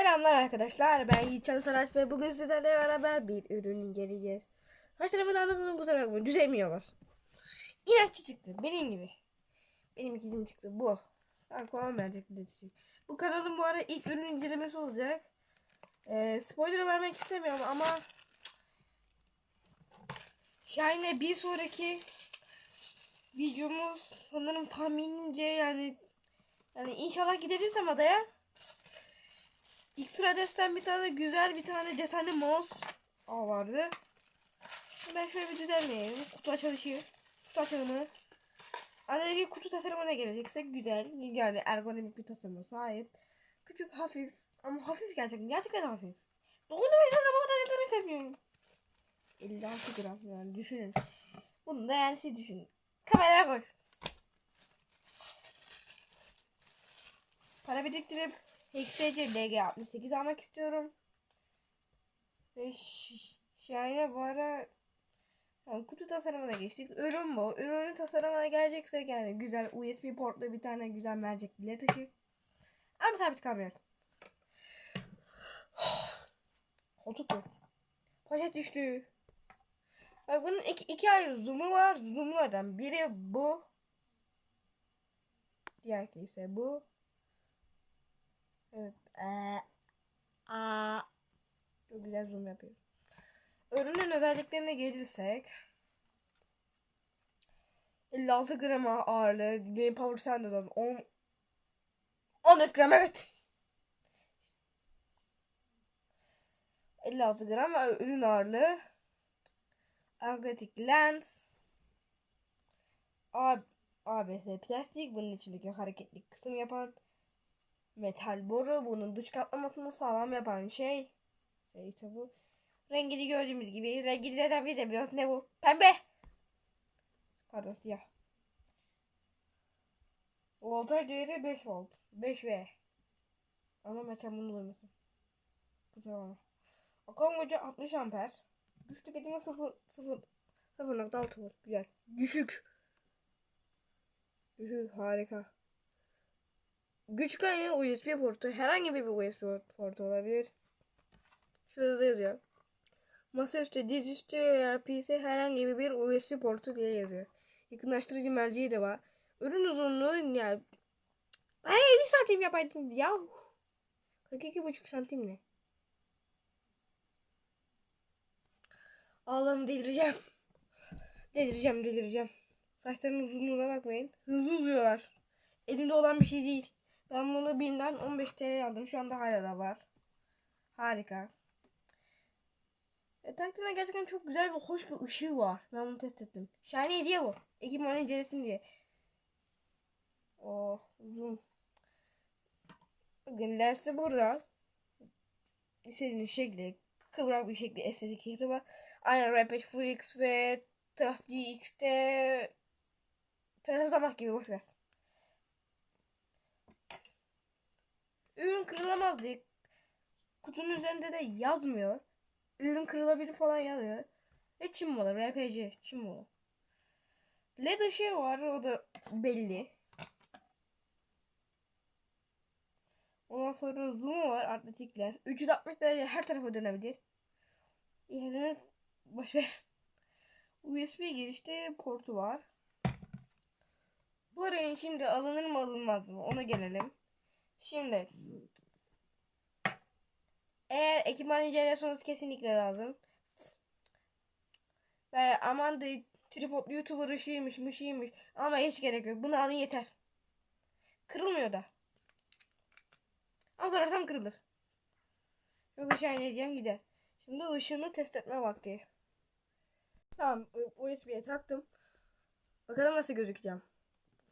Selamlar arkadaşlar. Ben Yiğitcan Saraç ve bugün sizlerle beraber bir ürün inceleyeceğiz. Kaç tarafı da anlatalım bu bakmayın. Düzemiyorlar. İlaççı çıktı. Benim gibi. Benim ikizim çıktı. Bu. Sarko verecek bir. Bu kanalın bu ara ilk ürün incelemesi olacak. Ee, spoiler vermek istemiyorum ama Şahin'le bir sonraki videomuz sanırım tahminimce yani yani inşallah gidebilirsem adaya X Rades'ten bir tane güzel bir tane desenli mouse Aa, vardı. Ben şöyle bir düzenleyeyim. Kutu açılışı. Kutu açılımı. Aradaki kutu tasarımına geleceksek güzel. Yani ergonomik bir tasarıma sahip. Küçük hafif. Ama hafif gerçekten. Gerçekten hafif. Doğru mesela bu kadar yatırım istemiyorum. 56 gram yani düşünün. Bunu da yani siz düşünün. Kameraya koy. Para biriktirip HXC LG68 almak istiyorum. Ve Şahin'e bu ara yani kutu tasarımına geçtik. Ürün bu. Ürünün tasarımına geleceksek yani güzel USB portlu bir tane güzel mercek bile taşı. Ama sabit kamera. Koltuk yok. Poşet düştü. Bak bunun iki, iki ayrı zoom'u var. Zoom'lardan biri bu. Diğer ise bu. Evet. Ee, aa. Çok güzel zoom yapıyor. Ürünün özelliklerine gelirsek 56 gram ağırlığı Game Power Sandal'dan 10 14 gram evet 56 gram ve ürün ağırlığı Magnetic lens A ABS plastik bunun içindeki hareketli kısım yapan metal boru bunun dış kaplamasını sağlam yapan şey şey bu. Rengini gördüğümüz gibi rengini zaten biz de biliyoruz ne bu? Pembe! Pardon siyah. Voltaj değeri 5 volt. 5 V. Ama metal bunu duymasın. Kusura akım gücü 60 amper. Güç tüketimi 0 0 0.6 volt. Güzel. Düşük. Düşük harika Güç kaynağı USB portu. Herhangi bir USB portu olabilir. Şurada yazıyor. Masaüstü, dizüstü veya PC herhangi bir USB portu diye yazıyor. Yakınlaştırıcı merceği de var. Ürün uzunluğu yani ben 50 santim yapaydım ya. 42,5 santim ne? Allah'ım delireceğim. Delireceğim delireceğim. Saçlarının uzunluğuna bakmayın. Hızlı uzuyorlar. Elimde olan bir şey değil. Ben bunu BİM'den 15 TL aldım. Şu anda hala da var. Harika. E, takdirde gerçekten çok güzel ve hoş bir ışığı var. Ben bunu test ettim. Shiny hediye bu. Ekipmanı incelesin diye. Oh uzun. Bakın lensi burada. İstediğiniz şekli kıvrak bir şekli estetik var. Aynen Rampage Full X ve Trust GX'te Trust Zamak gibi boşver. Ürün kırılamaz diye kutunun üzerinde de yazmıyor. Ürün kırılabilir falan yazıyor. Ve Çin malı RPG Çin malı. LED ışığı var o da belli. Ondan sonra zoom var atletikler. 360 derece her tarafa dönebilir. Yani boşver. USB girişte portu var. Bu arayın şimdi alınır mı alınmaz mı ona gelelim. Şimdi eğer ekipman inceliyorsanız kesinlikle lazım. Ve aman da tripod youtuber ışığıymış mışıymış ama hiç gerek yok. Bunu alın yeter. Kırılmıyor da. Az tam kırılır. Yok aşağı ineceğim gider. Şimdi ışığını test etme vakti. Tamam USB'ye taktım. Bakalım nasıl gözükeceğim.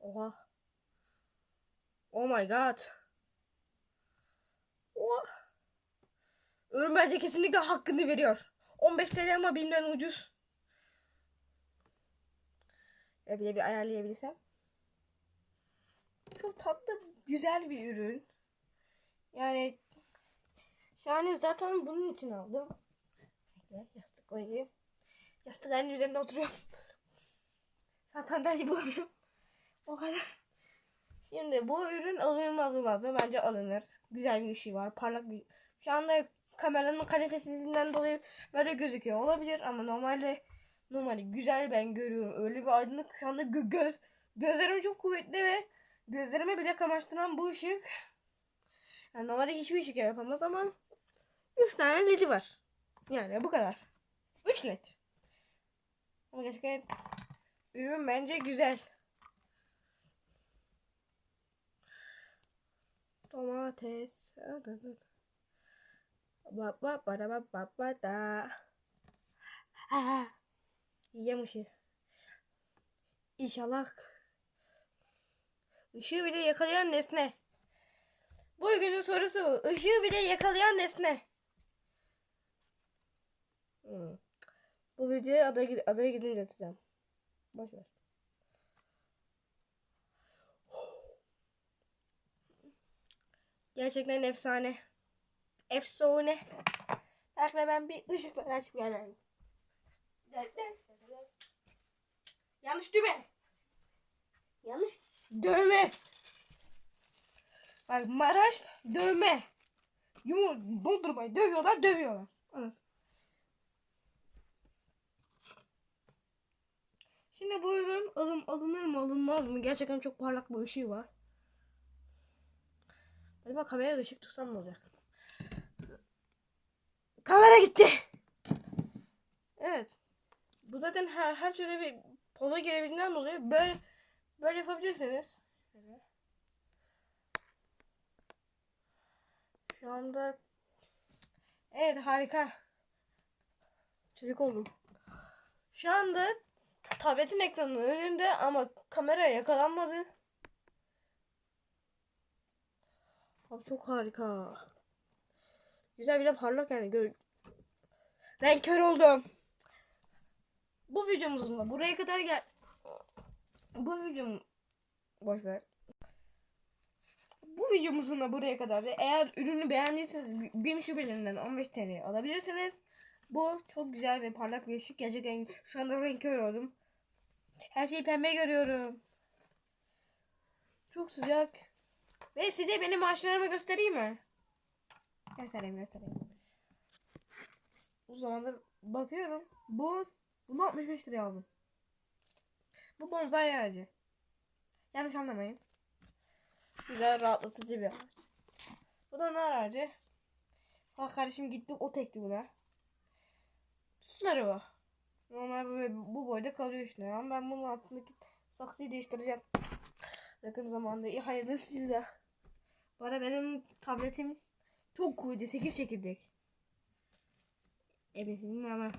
Oha. Oh my god. Ürün bence kesinlikle hakkını veriyor. 15 TL ama bilmem ucuz. Ya bir de bir ayarlayabilsem. Çok tatlı, güzel bir ürün. Yani yani zaten bunun için aldım. Yastık koyayım. Yastık aynı üzerinde oturuyorum. Zaten deli bulamıyorum. O kadar. Şimdi bu ürün alınır mı alınmaz mı? Bence alınır. Güzel bir ışığı var. Parlak bir... Şu anda kameranın kalitesizliğinden dolayı böyle gözüküyor olabilir ama normalde normalde güzel ben görüyorum. Öyle bir aydınlık şu anda gö- göz gözlerim çok kuvvetli ve gözlerime bile kamaştıran bu ışık. Yani normalde hiçbir ışık yapamaz ama 3 tane ledi var. Yani bu kadar. 3 led. Ama gerçekten ürün bence güzel. Domates. Ba ba ba da ba ba ba. İnşallah. Işığı bile yakalayan nesne. Bugünün sorusu bu. Işığı bile yakalayan nesne. Hmm. Bu videoyu adaya, adaya gidince atacağım. Boş ver. Gerçekten efsane. Efsane. De ben bir ışıkla açıp gelirim. Yanlış düğme. Yanlış dövme. Bak Maraş dövme. Yumur doldurmayı dövüyorlar dövüyorlar. Anasını. Şimdi bu ürün alım, alınır mı alınmaz mı? Gerçekten çok parlak bir ışığı var. Acaba kamera ışık tutsam ne olacak? Kamera gitti. Evet. Bu zaten her, her türlü bir poza girebildiğinden dolayı böyle böyle yapabilirsiniz. Şöyle. Şu anda Evet harika. Çocuk oldum. Şu anda tabletin ekranının önünde ama kamera yakalanmadı. Abi çok harika. Güzel bir de parlak yani. Gör ben kör oldum. Bu videomuzun da buraya kadar gel. Bu videom boş ver. Bu videomuzun da buraya kadar. Eğer ürünü beğendiyseniz BİM şubelerinden 15 TL alabilirsiniz. Bu çok güzel ve parlak bir ışık. Gerçekten şu anda renk görüyorum. Her şeyi pembe görüyorum. Çok sıcak. Ve size benim maaşlarımı göstereyim mi? Göstereyim göstereyim. O zamandır bakıyorum. Bu bunu 65 liraya aldım. Bu bonsai ağacı. Yanlış anlamayın. Güzel rahatlatıcı bir ağaç. Bu da nar ağacı. Ha kardeşim gitti o tekti buna. Suları bu. Normal bu, bu boyda kalıyor işte. Ama ben bunun altındaki saksıyı değiştireceğim. Yakın zamanda. İyi hayırlısı size. Bana benim tabletim çok kuvvetli. 8 çekirdek. Ebesinin ama.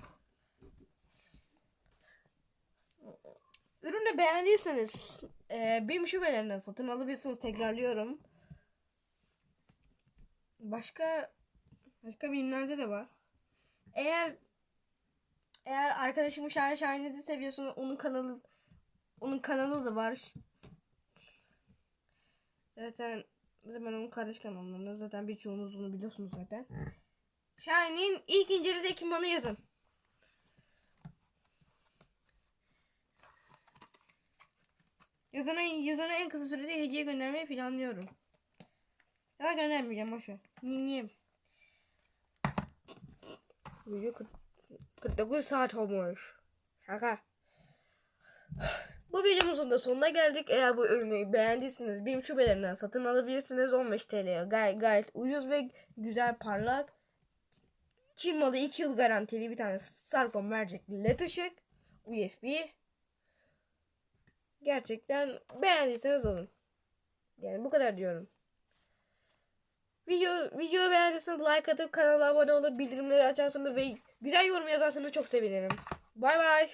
Ürünü beğendiyseniz e, benim şubelerinden satın alabilirsiniz. Tekrarlıyorum. Başka başka birimlerde de var. Eğer eğer arkadaşımı Şahin Şahin'i seviyorsanız onun kanalı onun kanalı da var. Zaten zaten onun kardeş kanalında zaten birçoğunuz onu biliyorsunuz zaten. Şahin'in ilk incelediği ekipmanı yazın. Yazana, yazana en kısa sürede hediye göndermeyi planlıyorum. Ya göndermeyeceğim boşver. Niye? Video 40 49 saat olmuş. Şaka. Bu videomuzun da sonuna geldik. Eğer bu ürünü beğendiyseniz benim şubelerinden satın alabilirsiniz. 15 TL'ye gay gayet ucuz ve güzel parlak. Çin malı 2 yıl garantili bir tane Sarkon mercekli led ışık. USB. Gerçekten beğendiyseniz alın. Yani bu kadar diyorum. Video videoyu beğendiyseniz like atıp kanala abone olup bildirimleri açarsanız ve güzel yorum yazarsanız çok sevinirim. Bay bay.